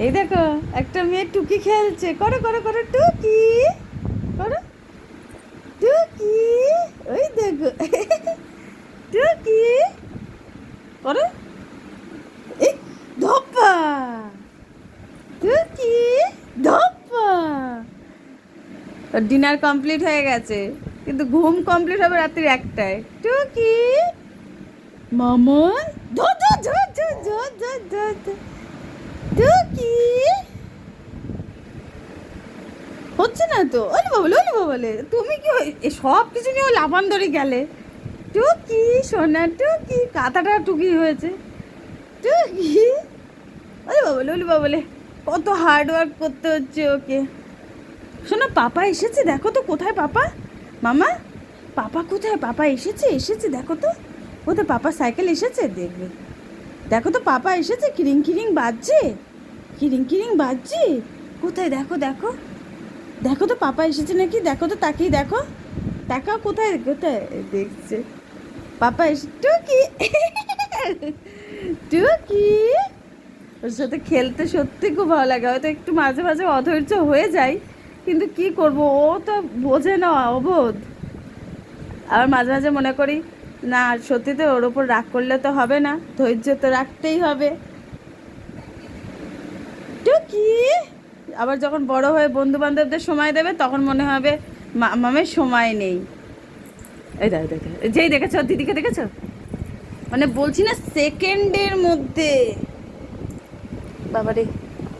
এই দেখো, একটা মেয়ে টুকি খেলছে। করো করো করো, টুকি। করো। টুকি। ওই দেখো। টুকি। করো। ধপ্পা। টুকি, ধপ্পা। ডিনার কমপ্লিট হয়ে গেছে। কিন্তু ঘুম কমপ্লিট হবে রাত্রির একটায়। টুকি। মামা। ধো ধো ধো ধো ধো ধো ধো ধো টুকি হচ্ছে না তো? ওলে বাবলে ওলে বাবলে, তুমি কি সব কিছু নিয়ে ও লাফান্দরি গেলে? টুকি, সোনা টুকি, কাঁথাটা টুকি হয়েছে। টুকি। ওলে বাবলে ওলে বাবলে, কত হার্ড ওয়ার্ক করতে হচ্ছে ওকে। শোনো, পাপা এসেছে, দেখো তো কোথায় পাপা? মামা, পাপা কোথায়? পাপা এসেছে এসেছে, দেখো তো। কোথায় পাপা সাইকেল এসেছে, দেখবে। দেখো তো পাপা এসেছে কিরিং কিরিং বাজছে। কিরিং কিরিং বাজছে। কোথায়? দেখো দেখো। দেখো তো পাপা এসেছে নাকি? দেখো তো তাকিয়ে দেখো। টাকা কোথায় কোথায়? দেখছে। পাপা এসে, টুকি। টুকি। ওর সাথে খেলতে সত্যি খুব ভালো লাগে। হয়তো একটু মাঝে মাঝে অধৈর্য হয়ে যায় কিন্তু কি করব? ও তো বোঝে না, অবোধ। আবার মাঝে মাঝে মনে করি, না, সত্যি তো ওর ওপর রাগ করলে তো হবে না, ধৈর্য তো রাখতেই হবে। টুকি। আবার যখন বড় হয়ে বন্ধু বান্ধবদের সময় দেবে, তখন মনে হবে মামের সময় নেই। যেই দেখেছ, দিদিকে দেখেছ? মানে বলছি না সেকেন্ডের মধ্যে। বাবারে।